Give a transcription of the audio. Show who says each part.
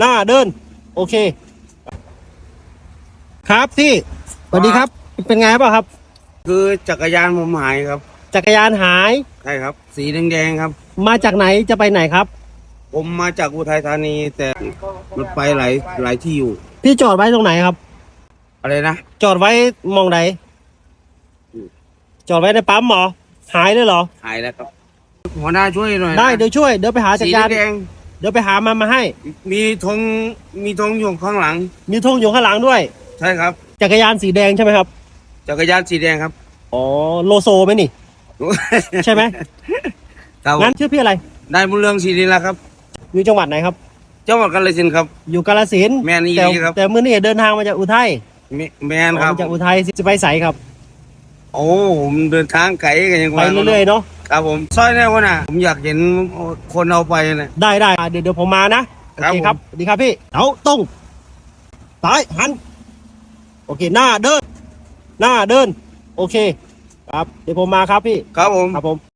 Speaker 1: หน้าเดิน โอเค ครับพี่สวัสดีครับ เป็นไงบ้างครับ
Speaker 2: คือจักรยานผมหายครับ
Speaker 1: จักรยานหาย
Speaker 2: ใช่ครับ สีแดงๆครับ
Speaker 1: มาจากไหนจะไปไหนครับ
Speaker 2: ผมมาจากอุทัยธานีแต่มันไปหลายหลายที่อยู่
Speaker 1: พี่จอดไว้ตรงไหนครับ
Speaker 2: อะไรนะ
Speaker 1: จอดไว้มองไหนจอดไว้ในปั๊มเหรอหายเลยเหรอ
Speaker 2: หายแล้วครับหัวหน้าช่วยหน่อยนะ
Speaker 1: ได้เดี๋ยวช่วยเดี๋ยวไปหาจัก
Speaker 2: สี
Speaker 1: รยาน
Speaker 2: แดง
Speaker 1: เดี๋ยวไปหามันมาให้
Speaker 2: ๆมีธงมีธงอยู่ข้างหลัง
Speaker 1: มีธงอยู่ข้างหลังด้วย
Speaker 2: ใช่ครับ
Speaker 1: จักรยานสีแดงใช่ไหมครับ
Speaker 2: จักรยานสีแดงครับ
Speaker 1: อ๋อ โลโซไหมนี่ ใช่ไหม
Speaker 2: ครับ
Speaker 1: งั้นชื่อพี่อะไร
Speaker 2: ได้บุญเรืองศรีนิลาครับ
Speaker 1: อยู่จังหวัดไหนครับ
Speaker 2: จังหวัดกาฬสินธุ์ครับ
Speaker 1: อยู่กาฬสินธุ์
Speaker 2: แม่นอีหลี
Speaker 1: แต่
Speaker 2: ครับ
Speaker 1: แต่มื้อนี้เดินทางมาจากอุทัย
Speaker 2: แมแมนครับ
Speaker 1: มาจากอุทัยจะไปใสครับ
Speaker 2: โอ้ผมเดินทางไกลกันยัง
Speaker 1: ไปเรื่อยๆเนาะ
Speaker 2: ๆ ครับผมซอยแน่วะน่ะผมอยากเห็นคนเอาไปนะ
Speaker 1: ได้ได้อะเดี๋ยวเดี๋ยวผมมานะ โอ
Speaker 2: ครับ
Speaker 1: เคครับ
Speaker 2: ผม
Speaker 1: สวัสดีครับพี่เอาตรงซ้ายหัน โอเค หน้าเดิน หน้าเดิน โอเค ครับ เดี๋ยวผมมาครับพี่
Speaker 2: ครับผม
Speaker 1: ครับผม